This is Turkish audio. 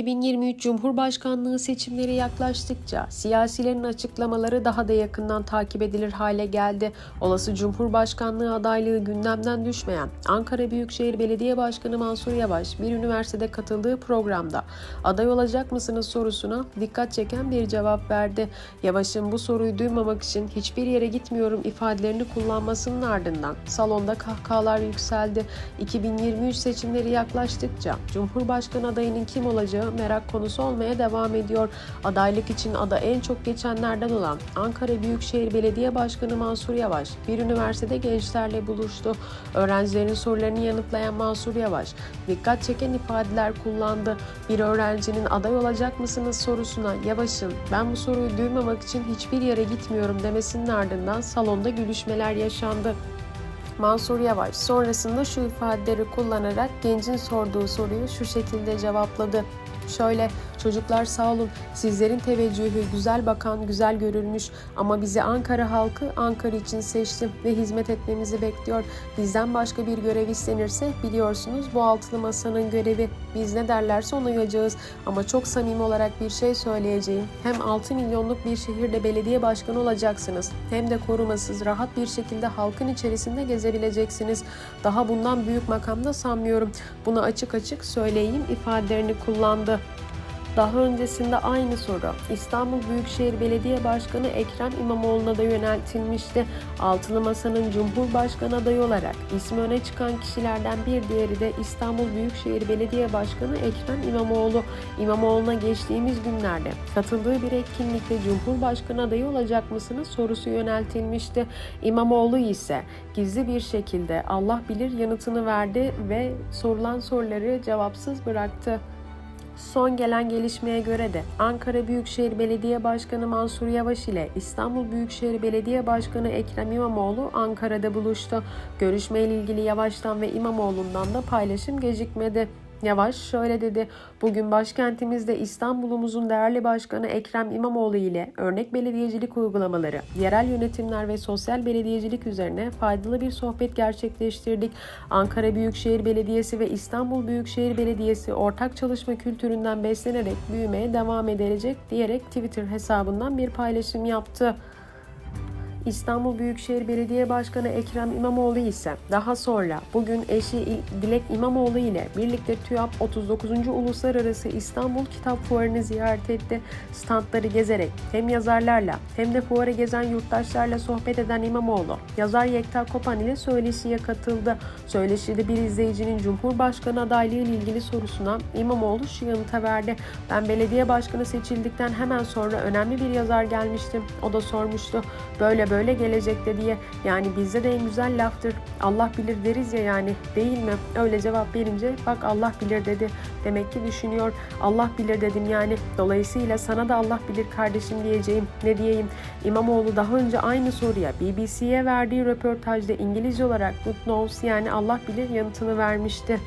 2023 Cumhurbaşkanlığı seçimleri yaklaştıkça siyasilerin açıklamaları daha da yakından takip edilir hale geldi. Olası Cumhurbaşkanlığı adaylığı gündemden düşmeyen Ankara Büyükşehir Belediye Başkanı Mansur Yavaş bir üniversitede katıldığı programda aday olacak mısınız sorusuna dikkat çeken bir cevap verdi. Yavaş'ın bu soruyu duymamak için hiçbir yere gitmiyorum ifadelerini kullanmasının ardından salonda kahkahalar yükseldi. 2023 seçimleri yaklaştıkça Cumhurbaşkanı adayının kim olacağı merak konusu olmaya devam ediyor. Adaylık için ada en çok geçenlerden olan Ankara Büyükşehir Belediye Başkanı Mansur Yavaş bir üniversitede gençlerle buluştu. Öğrencilerin sorularını yanıtlayan Mansur Yavaş dikkat çeken ifadeler kullandı. Bir öğrencinin aday olacak mısınız sorusuna Yavaş'ın ben bu soruyu duymamak için hiçbir yere gitmiyorum demesinin ardından salonda gülüşmeler yaşandı. Mansur Yavaş sonrasında şu ifadeleri kullanarak gencin sorduğu soruyu şu şekilde cevapladı. Şöyle, çocuklar sağ olun, sizlerin teveccühü güzel bakan, güzel görülmüş ama bizi Ankara halkı Ankara için seçti ve hizmet etmemizi bekliyor. Bizden başka bir görev istenirse biliyorsunuz bu altılı masanın görevi. Biz ne derlerse ona uyacağız ama çok samimi olarak bir şey söyleyeceğim. Hem 6 milyonluk bir şehirde belediye başkanı olacaksınız hem de korumasız, rahat bir şekilde halkın içerisinde gezebileceksiniz. Daha bundan büyük makamda sanmıyorum. Bunu açık açık söyleyeyim ifadelerini kullandı. Daha öncesinde aynı soru İstanbul Büyükşehir Belediye Başkanı Ekrem İmamoğlu'na da yöneltilmişti. Altılı Masa'nın Cumhurbaşkanı adayı olarak ismi öne çıkan kişilerden bir diğeri de İstanbul Büyükşehir Belediye Başkanı Ekrem İmamoğlu. İmamoğlu'na geçtiğimiz günlerde katıldığı bir etkinlikte Cumhurbaşkanı adayı olacak mısınız sorusu yöneltilmişti. İmamoğlu ise gizli bir şekilde Allah bilir yanıtını verdi ve sorulan soruları cevapsız bıraktı. Son gelen gelişmeye göre de Ankara Büyükşehir Belediye Başkanı Mansur Yavaş ile İstanbul Büyükşehir Belediye Başkanı Ekrem İmamoğlu Ankara'da buluştu. Görüşmeyle ilgili Yavaş'tan ve İmamoğlu'ndan da paylaşım gecikmedi. Yavaş şöyle dedi. Bugün başkentimizde İstanbul'umuzun değerli başkanı Ekrem İmamoğlu ile örnek belediyecilik uygulamaları, yerel yönetimler ve sosyal belediyecilik üzerine faydalı bir sohbet gerçekleştirdik. Ankara Büyükşehir Belediyesi ve İstanbul Büyükşehir Belediyesi ortak çalışma kültüründen beslenerek büyümeye devam edilecek diyerek Twitter hesabından bir paylaşım yaptı. İstanbul Büyükşehir Belediye Başkanı Ekrem İmamoğlu ise daha sonra bugün eşi İl- Dilek İmamoğlu ile birlikte TÜYAP 39. Uluslararası İstanbul Kitap Fuarı'nı ziyaret etti. Standları gezerek hem yazarlarla hem de fuarı gezen yurttaşlarla sohbet eden İmamoğlu, yazar Yekta Kopan ile söyleşiye katıldı. Söyleşide bir izleyicinin Cumhurbaşkanı adaylığı ile ilgili sorusuna İmamoğlu şu yanıta verdi. Ben belediye başkanı seçildikten hemen sonra önemli bir yazar gelmişti. O da sormuştu. Böyle böyle gelecekte diye. Yani bizde de en güzel laftır. Allah bilir deriz ya yani değil mi? Öyle cevap verince bak Allah bilir dedi. Demek ki düşünüyor. Allah bilir dedim yani. Dolayısıyla sana da Allah bilir kardeşim diyeceğim. Ne diyeyim? İmamoğlu daha önce aynı soruya BBC'ye verdiği röportajda İngilizce olarak good knows yani Allah bilir yanıtını vermişti.